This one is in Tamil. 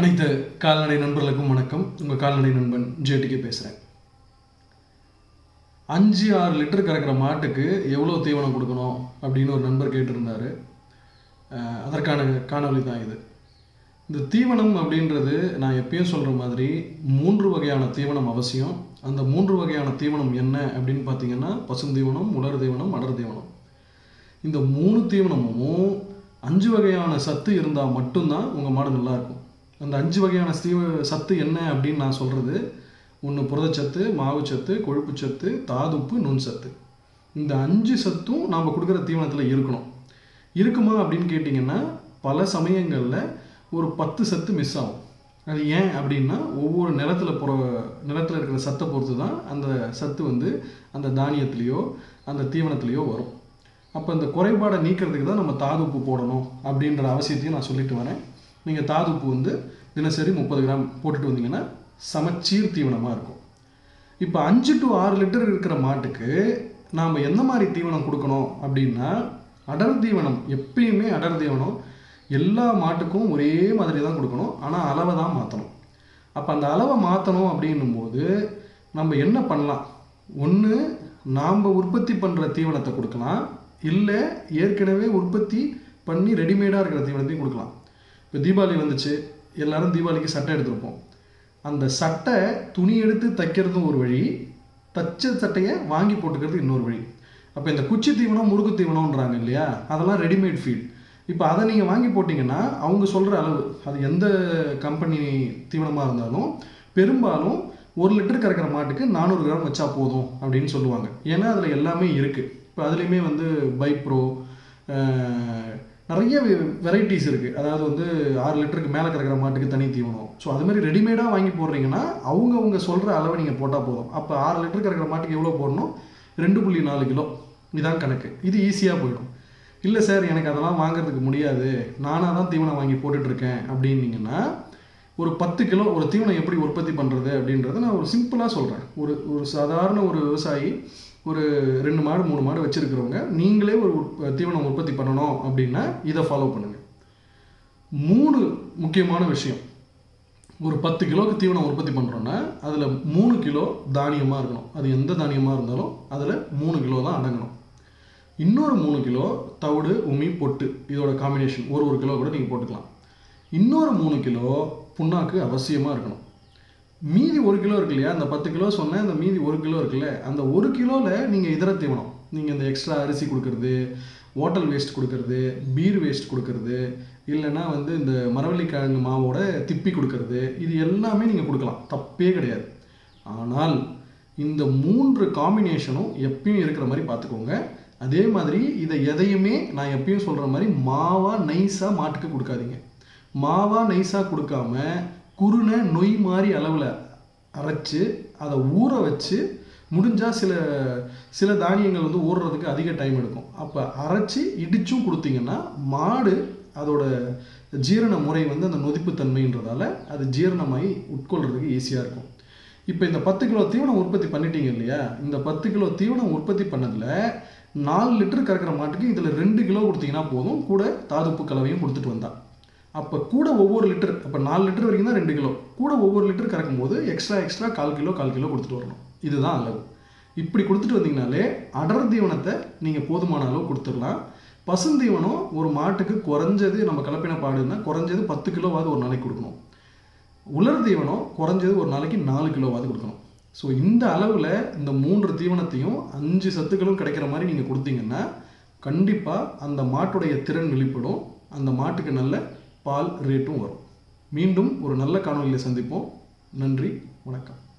அனைத்து கால்நடை நண்பர்களுக்கும் வணக்கம். உங்கள் கால்நடை நண்பன் ஜேடிக்கு பேசுகிறேன் அஞ்சு ஆறு லிட்டர் கறக்கிற மாட்டுக்கு எவ்வளோ தீவனம் கொடுக்கணும் அப்படின்னு ஒரு நண்பர் கேட்டிருந்தார். அதற்கான காணொளி தான் இது. இந்த தீவனம் அப்படின்றது நான் எப்பயும் சொல்கிற மாதிரி மூன்று வகையான தீவனம் அவசியம். அந்த மூன்று வகையான தீவனம் என்ன அப்படின்னு பார்த்தீங்கன்னா பசுந்தீவனம் உலர் தீவனம் அடர் தீவனம். இந்த மூணு தீவனமும் அஞ்சு வகையான சத்து இருந்தால் மட்டும்தான் உங்கள் மாடு நல்லாயிருக்கும் அந்த அஞ்சு வகையான தீவ சத்து என்ன அப்படின்னு நான் சொல்கிறது ஒன்று புரதச்சத்து மாவுச்சத்து கொழுப்புச்சத்து தாதுப்பு நுண் சத்து இந்த அஞ்சு சத்தும் நாம் கொடுக்குற தீவனத்தில் இருக்கணும். இருக்குமா அப்படின்னு கேட்டிங்கன்னா பல சமயங்களில் ஒரு பத்து சத்து மிஸ் ஆகும். அது ஏன் அப்படின்னா ஒவ்வொரு நிலத்தில் போகிற நிலத்தில் இருக்கிற சத்தை பொறுத்து தான் அந்த சத்து வந்து அந்த தானியத்துலேயோ அந்த தீவனத்துலேயோ வரும். அப்போ இந்த குறைபாடை நீக்கிறதுக்கு தான் நம்ம தாதுப்பு போடணும் அப்படின்ற அவசியத்தையும் நான் சொல்லிட்டு வரேன். நீங்கள் தாதுப்பு வந்து தினசரி முப்பது கிராம் போட்டுட்டு வந்தீங்கன்னா சமச்சீர் தீவனமாக இருக்கும். இப்போ அஞ்சு டு ஆறு லிட்டர் இருக்கிற மாட்டுக்கு நாம் எந்த மாதிரி தீவனம் கொடுக்கணும் அப்படின்னா அடர் தீவனம் எப்பயுமே அடர் தீவனம் எல்லா மாட்டுக்கும் ஒரே மாதிரி தான் கொடுக்கணும். ஆனால் அளவை தான் மாற்றணும் அப்போ அந்த அளவை மாற்றணும் அப்படின்னும்போது நம்ம என்ன பண்ணலாம்? ஒன்று நாம் உற்பத்தி பண்ணுற தீவனத்தை கொடுக்கலாம். இல்லை ஏற்கனவே உற்பத்தி பண்ணி ரெடிமேடாக இருக்கிற தீவனத்தையும் கொடுக்கலாம். இப்போ தீபாவளி வந்துச்சு எல்லாரும் தீபாவளிக்கு சட்டை எடுத்திருப்போம் அந்த சட்டை துணி எடுத்து தைக்கிறதும் ஒரு வழி தச்ச சட்டையை வாங்கி போட்டுக்கிறது இன்னொரு வழி. அப்போ இந்த குச்சி தீவனம் முறுக்கு தீவனம்ன்றாங்க இல்லையா? அதெல்லாம் ரெடிமேட் ஃபீட் இப்போ அதை நீங்கள் வாங்கி போட்டிங்கன்னா அவங்க சொல்கிற அளவு அது எந்த கம்பெனி தீவனமாக இருந்தாலும் பெரும்பாலும் ஒரு லிட்டர் கறக்கிற மாட்டுக்கு நானூறு கிராம் வச்சா போதும் அப்படின்னு சொல்லுவாங்க. ஏன்னா அதில் எல்லாமே இருக்குது இப்போ அதுலேயுமே வந்து பைப்ரோ நிறைய வெரைட்டிஸ் இருக்குது அதாவது வந்து ஆறு லிட்டருக்கு மேலே கறக்கிற மாட்டுக்கு தனி தீவனம். ஸோ அது மாதிரி ரெடிமேடாக வாங்கி போடுறீங்கன்னா அவங்க அவங்க சொல்கிற அளவை நீங்கள் போட்டால் போதும். அப்போ ஆறு லிட்டர் கறக்கிற மாட்டுக்கு எவ்வளோ போடணும்? ரெண்டு புள்ளி நாலு கிலோ. இதான் கணக்கு. இது ஈஸியாக போயிடும். இல்லை சார் எனக்கு அதெல்லாம் வாங்குறதுக்கு முடியாது. நானாக தான் தீவனம் வாங்கி போட்டுட்ருக்கேன் அப்படின்னீங்கன்னா ஒரு பத்து கிலோ ஒரு தீவனம் எப்படி உற்பத்தி பண்ணுறது அப்படின்றத நான் ஒரு சிம்பிளாக சொல்கிறேன் ஒரு ஒரு சாதாரண ஒரு விவசாயி ஒரு ரெண்டு மாடு மூணு மாடு வச்சுருக்கிறவங்க நீங்களே ஒரு தீவனம் உற்பத்தி பண்ணணும் அப்படின்னா இதை ஃபாலோ பண்ணுங்கள் மூணு முக்கியமான விஷயம். ஒரு பத்து கிலோக்கு தீவனம் உற்பத்தி பண்ணுறோன்னா அதில் மூணு கிலோ தானியமாக இருக்கணும். அது எந்த தானியமாக இருந்தாலும் அதில் மூணு கிலோ தான் அடங்கணும். இன்னொரு மூணு கிலோ தவிடு உமி பொட்டு இதோட காம்பினேஷன் ஒரு ஒரு கிலோ கூட நீங்கள் போட்டுக்கலாம். இன்னொரு மூணு கிலோ புண்ணாக்கு அவசியமாக இருக்கணும். மீதி ஒரு கிலோ இருக்கு இல்லையா? அந்த பத்து கிலோ சொன்னேன் அந்த மீதி ஒரு கிலோ இருக்குல்ல? அந்த ஒரு கிலோவில் நீங்கள் இதர தீவனம் நீங்கள் இந்த எக்ஸ்ட்ரா அரிசி கொடுக்கறது ஓட்டல் வேஸ்ட் கொடுக்கறது பீர் வேஸ்ட் கொடுக்கறது இல்லைன்னா வந்து இந்த மரவள்ளிக்கிழங்கு மாவோட திப்பி கொடுக்கறது இது எல்லாமே நீங்கள் கொடுக்கலாம். தப்பே கிடையாது. ஆனால் இந்த மூன்று காம்பினேஷனும் எப்பயும் இருக்கிற மாதிரி பார்த்துக்கோங்க. அதே மாதிரி இதை எதையுமே நான் எப்பயும் சொல்கிற மாதிரி மாவாக நைஸாக மாட்டுக்கு கொடுக்காதீங்க. மாவாக நைஸாக கொடுக்காம குருணை நொய் மாதிரி அளவில் அரைச்சி அதை ஊற வச்சு முடிஞ்சால் சில சில தானியங்கள் வந்து ஊறுறதுக்கு அதிக டைம் எடுக்கும். அப்போ அரைச்சி இடிச்சும் கொடுத்தீங்கன்னா மாடு அதோட ஜீரண முறை வந்து அந்த நொதிப்புத்தன்மைன்றதால அது ஜீரணமாகி உட்கொள்றதுக்கு ஈஸியாக இருக்கும். இப்போ இந்த பத்து கிலோ தீவனம் உற்பத்தி பண்ணிட்டீங்க இல்லையா? இந்த பத்து கிலோ தீவனம் உற்பத்தி பண்ணதில் நாலு லிட்டர் கறக்கிற மாட்டுக்கு இதில் ரெண்டு கிலோ கொடுத்தீங்கன்னா போதும். கூட தாதுப்பு கலவையும் கொடுத்துட்டு வந்தா அப்போ கூட ஒவ்வொரு லிட்டர் அப்போ நாலு லிட்டர் வரைக்கும் தான் ரெண்டு கிலோ. கூட ஒவ்வொரு லிட்டர் கறக்கும் போது எக்ஸ்ட்ரா எக்ஸ்ட்ரா கால் கிலோ கால் கிலோ கொடுத்துட்டு வரணும். இதுதான் அளவு. இப்படி கொடுத்துட்டு வந்தீங்கனாலே அடர் தீவனத்தை நீங்கள் போதுமான அளவு கொடுத்துடலாம். பசுந்தீவனம் ஒரு மாட்டுக்கு குறைஞ்சது நம்ம கலப்பின பாடுன்னா குறைஞ்சது பத்து கிலோவாவது ஒரு நாளைக்கு கொடுக்கணும். உலர் தீவனம் குறைஞ்சது ஒரு நாளைக்கு நாலு கிலோவாவது கொடுக்கணும். ஸோ இந்த அளவில் இந்த மூன்று தீவனத்தையும் அஞ்சு சத்துக்களும் கிடைக்கிற மாதிரி நீங்கள் கொடுத்தீங்கன்னா கண்டிப்பாக அந்த மாட்டுடைய திறன் வெளிப்படும். அந்த மாட்டுக்கு நல்ல பால் ரேட்டும் வரும். மீண்டும் ஒரு நல்ல காணொலியில் சந்திப்போம். நன்றி வணக்கம்.